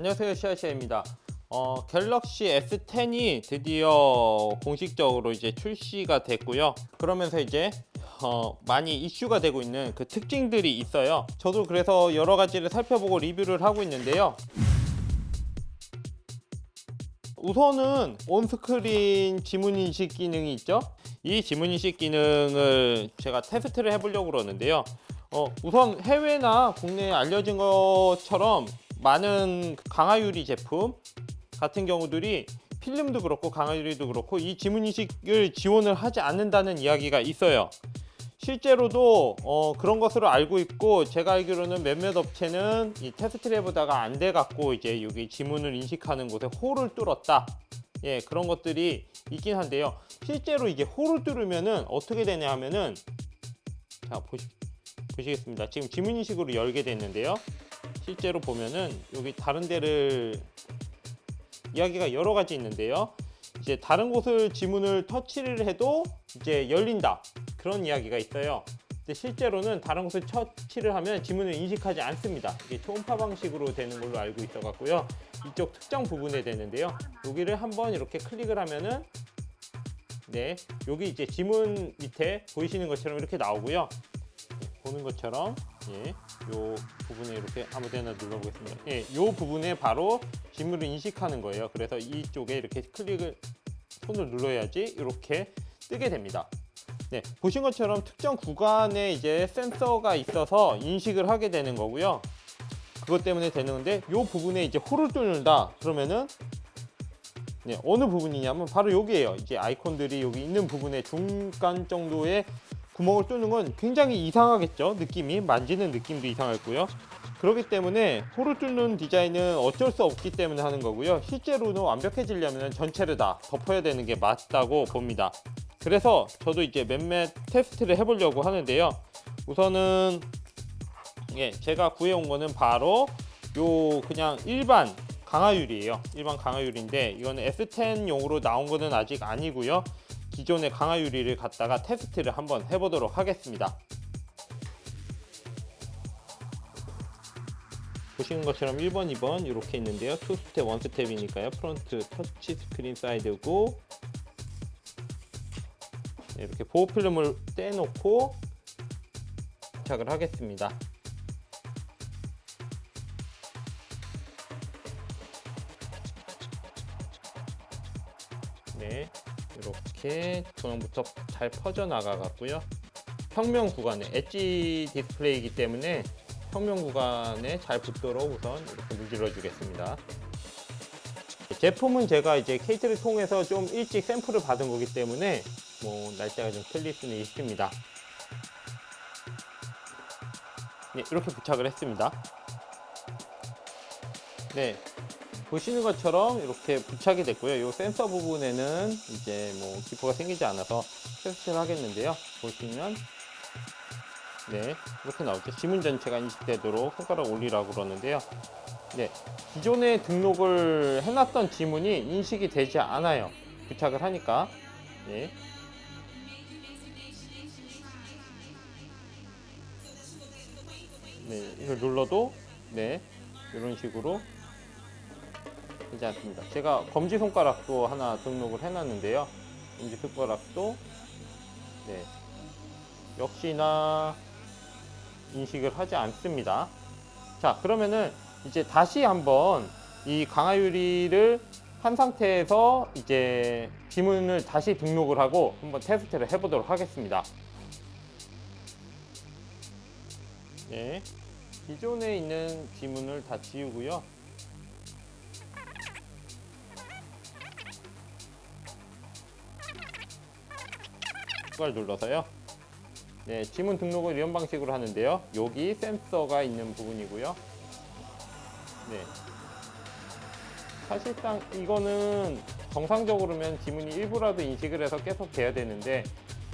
안녕하세요 시아시아입니다. 어, 갤럭시 S10이 드디어 공식적으로 이제 출시가 됐고요. 그러면서 이제 어, 많이 이슈가 되고 있는 그 특징들이 있어요. 저도 그래서 여러 가지를 살펴보고 리뷰를 하고 있는데요. 우선은 온스크린 지문 인식 기능이 있죠. 이 지문 인식 기능을 제가 테스트를 해보려고 그러는데요. 어, 우선 해외나 국내에 알려진 것처럼 많은 강화유리 제품 같은 경우들이 필름도 그렇고 강화유리도 그렇고 이 지문 인식을 지원을 하지 않는다는 이야기가 있어요. 실제로도 어, 그런 것으로 알고 있고 제가 알기로는 몇몇 업체는 이 테스트를 해보다가 안 돼 갖고 이제 여기 지문을 인식하는 곳에 홀을 뚫었다. 예 그런 것들이 있긴 한데요. 실제로 이게 홀을 뚫으면은 어떻게 되냐 하면은 자 보시 보시겠습니다. 지금 지문 인식으로 열게 됐는데요. 실제로 보면은 여기 다른 데를 이야기가 여러 가지 있는데요. 이제 다른 곳을 지문을 터치를 해도 이제 열린다 그런 이야기가 있어요. 근데 실제로는 다른 곳을 터치를 하면 지문을 인식하지 않습니다. 이게 초음파 방식으로 되는 걸로 알고 있어 갖고요. 이쪽 특정 부분에 되는데요. 여기를 한번 이렇게 클릭을 하면은 네 여기 이제 지문 밑에 보이시는 것처럼 이렇게 나오고요. 보는 것처럼 예, 요 부분에 이렇게 아무 데나 눌러보겠습니다. 예, 요 부분에 바로 지문을 인식하는 거예요. 그래서 이쪽에 이렇게 클릭을 손을 눌러야지 이렇게 뜨게 됩니다. 네, 보신 것처럼 특정 구간에 이제 센서가 있어서 인식을 하게 되는 거고요. 그것 때문에 되는 건데 요 부분에 이제 홀을 뚫는다 그러면은 네, 어느 부분이냐면 바로 여기에요. 이제 아이콘들이 여기 있는 부분에 중간 정도의 구멍을 뚫는 건 굉장히 이상하겠죠. 느낌이 만지는 느낌도 이상하고요. 그렇기 때문에 홀을 뚫는 디자인은 어쩔 수 없기 때문에 하는 거고요. 실제로는 완벽해지려면 전체를 다 덮어야 되는 게 맞다고 봅니다. 그래서 저도 이제 몇몇 테스트를 해보려고 하는데요. 우선은 예, 제가 구해온 거는 바로 요 그냥 일반 강화유리예요. 일반 강화유리인데 이거는 S10용으로 나온 거는 아직 아니고요. 기존의 강화유리를 갖다가 테스트를 한번 해보도록 하겠습니다. 보시는 것처럼 1번, 2번 이렇게 있는데요. 2스텝, 1스텝이니까요. 프론트 터치 스크린 사이드고 네, 이렇게 보호 필름을 떼놓고 부착을 하겠습니다. 네, 이렇게 조명부터 잘 퍼져 나가 갖고요. 평면 구간에 엣지 디스플레이이기 때문에 평면 구간에 잘 붙도록 우선 이렇게 문질러 주겠습니다. 제품은 제가 이제 케이트를 통해서 좀 일찍 샘플을 받은 거기 때문에 뭐 날짜가 좀 틀릴 수는 있습니다. 네, 이렇게 부착을 했습니다. 네, 보시는 것처럼 이렇게 부착이 됐고요. 이 센서 부분에는 이제 뭐 기포가 생기지 않아서 테스트를 하겠는데요. 보시면 네 이렇게 나오죠. 지문 전체가 인식되도록 손가락 올리라고 그러는데요. 네 기존에 등록을 해놨던 지문이 인식이 되지 않아요. 부착을 하니까 네. 네, 이걸 눌러도 네 이런 식으로 되지 않습니다. 제가 검지 손가락도 하나 등록을 해놨는데요. 검지 손가락도 네 역시나 인식을 하지 않습니다. 자 그러면은 이제 다시 한번 이 강화유리를 한 상태에서 이제 지문을 다시 등록을 하고 한번 테스트를 해보도록 하겠습니다. 네, 기존에 있는 지문을 다 지우고요. 추가를 눌러서요. 네, 지문 등록을 이런 방식으로 하는데요. 여기 센서가 있는 부분이고요. 네. 사실상 이거는 정상적으로면 지문이 일부라도 인식을 해서 계속 돼야 되는데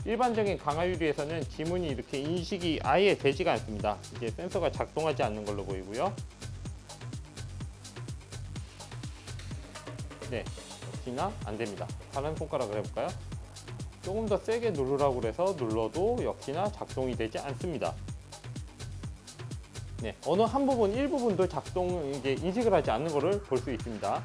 일반적인 강화유리에서는 지문이 이렇게 인식이 아예 되지가 않습니다. 이제 센서가 작동하지 않는 걸로 보이고요. 네, 역시나 안 됩니다. 다른 손가락을 해볼까요? 조금 더 세게 누르라고 해서 눌러도 역시나 작동이 되지 않습니다. 네, 어느 한 부분 일부분도 작동 이게 인식을 하지 않는 것을 볼 수 있습니다.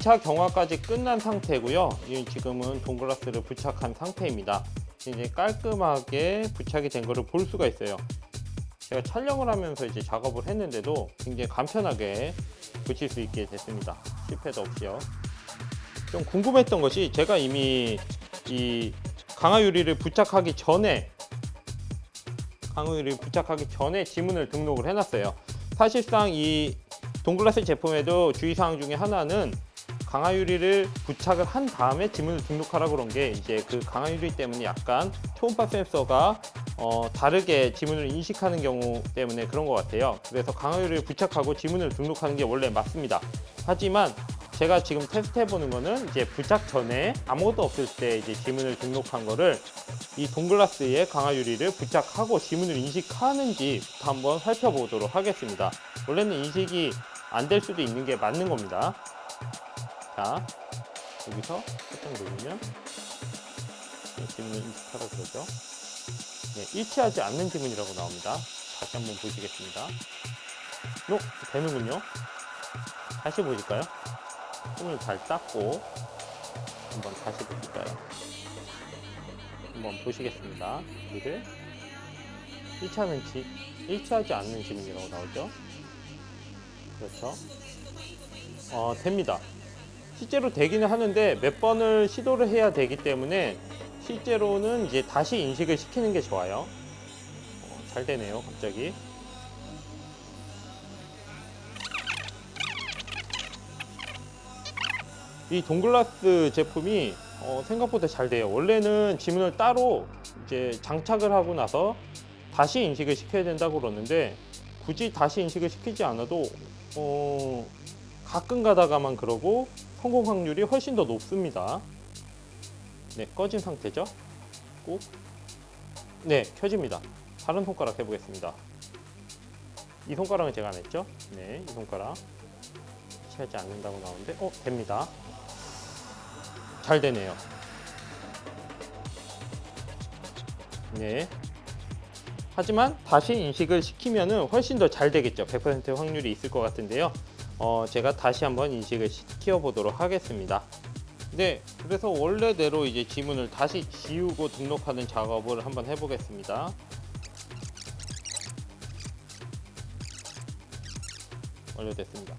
2차 경화까지 끝난 상태고요. 이 지금은 동글라스를 부착한 상태입니다. 이제 깔끔하게 부착이 된 것을 볼 수가 있어요. 제가 촬영을 하면서 이제 작업을 했는데도 굉장히 간편하게 붙일 수 있게 됐습니다. 실패도 없이요. 좀 궁금했던 것이 제가 이미 이 강화 유리를 부착하기 전에 강화 유리를 부착하기 전에 지문을 등록을 해놨어요. 사실상 이 동글라스 제품에도 주의사항 중에 하나는 강화 유리를 부착을 한 다음에 지문을 등록하라 그런 게 이제 그 강화 유리 때문에 약간 초음파 센서가 어, 다르게 지문을 인식하는 경우 때문에 그런 것 같아요. 그래서 강화 유리를 부착하고 지문을 등록하는 게 원래 맞습니다. 하지만 제가 지금 테스트 해보는 거는 이제 부착 전에 아무것도 없을 때 이제 지문을 등록한 거를 이 동글라스에 강화 유리를 부착하고 지문을 인식하는지부터 한번 살펴보도록 하겠습니다. 원래는 인식이 안 될 수도 있는 게 맞는 겁니다. 자, 여기서 설정 누르면 네, 지문을 인식하라 그러죠. 네, 일치하지 않는 지문이라고 나옵니다. 다시 한번 보시겠습니다. 어, 되는군요. 다시 보실까요? 손을 잘 닦고 한번 다시 보실까요? 한번 보시겠습니다. 여기를 일치하는 지, 일치하지 않는 지문이라고 나오죠. 그렇죠. 어, 됩니다. 실제로 되기는 하는데 몇 번을 시도를 해야 되기 때문에 실제로는 이제 다시 인식을 시키는 게 좋아요. 어, 잘 되네요, 갑자기. 이 동글라스 제품이 어, 생각보다 잘 돼요. 원래는 지문을 따로 이제 장착을 하고 나서 다시 인식을 시켜야 된다고 그러는데 굳이 다시 인식을 시키지 않아도 어, 가끔 가다가만 그러고 성공 확률이 훨씬 더 높습니다. 네, 꺼진 상태죠. 꼭. 네, 켜집니다. 다른 손가락 해보겠습니다. 이 손가락은 제가 안 했죠? 네, 이 손가락. 취하지 않는다고 나오는데, 어, 됩니다. 잘 되네요. 네. 하지만 다시 인식을 시키면은 훨씬 더 잘 되겠죠. 100% 확률이 있을 것 같은데요. 어, 제가 다시 한번 인식을 시켜 보도록 하겠습니다. 네, 그래서 원래대로 이제 지문을 다시 지우고 등록하는 작업을 한번 해보겠습니다. 완료됐습니다.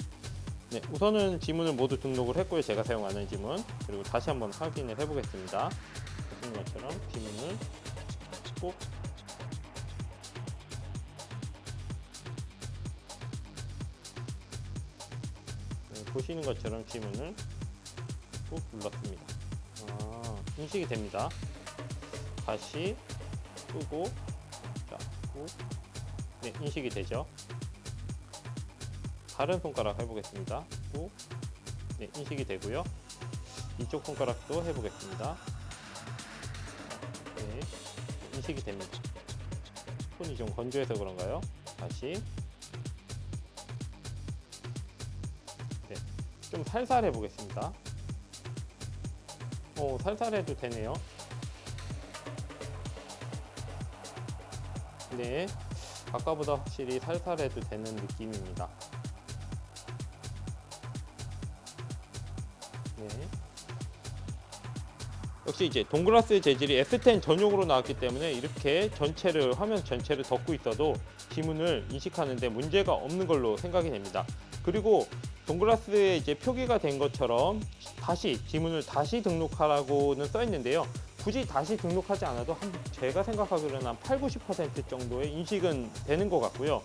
네, 우선은 지문을 모두 등록을 했고요. 제가 사용하는 지문. 그리고 다시 한번 확인을 해보겠습니다. 보시는 것처럼 지문을 꼭 보시는 것처럼 지문을 꾹 눌렀습니다. 아, 인식이 됩니다. 다시 끄고 자, 꾹. 네, 인식이 되죠. 다른 손가락 해보겠습니다. 꾹. 네, 인식이 되고요. 이쪽 손가락도 해보겠습니다. 네, 인식이 됩니다. 손이 좀 건조해서 그런가요? 다시. 좀 살살 해보겠습니다. 오, 살살 해도 되네요. 네, 아까보다 확실히 살살 해도 되는 느낌입니다. 네. 역시 이제 동글라스 재질이 S10 전용으로 나왔기 때문에 이렇게 전체를 화면 전체를 덮고 있어도 지문을 인식하는데 문제가 없는 걸로 생각이 됩니다. 그리고 동글라스에 이제 표기가 된 것처럼 다시 지문을 다시 등록하라고는 써 있는데요. 굳이 다시 등록하지 않아도 한 제가 생각하기로는 한 8, 90% 정도의 인식은 되는 것 같고요.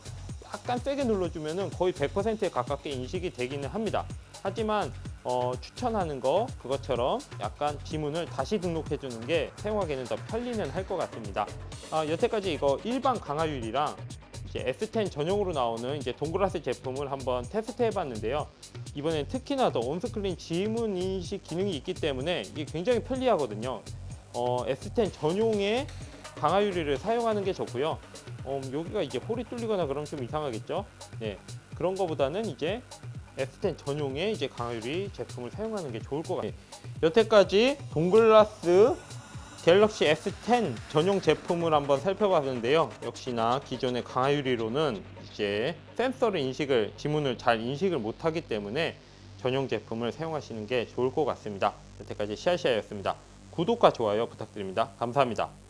약간 세게 눌러주면은 거의 100%에 가깝게 인식이 되기는 합니다. 하지만 어, 추천하는 거 그것처럼 약간 지문을 다시 등록해 주는 게 사용하기는 더 편리는 할 것 같습니다. 아, 여태까지 이거 일반 강화율이랑 이제 S10 전용으로 나오는 이제 동그라스 제품을 한번 테스트 해 봤는데요. 이번엔 특히나 더 온스크린 지문 인식 기능이 있기 때문에 이게 굉장히 편리하거든요. 어, S10 전용의 강화 유리를 사용하는 게 좋고요. 어, 여기가 이제 홀이 뚫리거나 그러면 좀 이상하겠죠. 네, 그런 거보다는 이제 S10 전용의 이제 강화 유리 제품을 사용하는 게 좋을 것 같아요. 여태까지 동글라스 갤럭시 S10 전용 제품을 한번 살펴봤는데요. 역시나 기존의 강화 유리로는 이제 센서를 인식을 지문을 잘 인식을 못하기 때문에 전용 제품을 사용하시는 게 좋을 것 같습니다. 여태까지 시아시아였습니다. 구독과 좋아요 부탁드립니다. 감사합니다.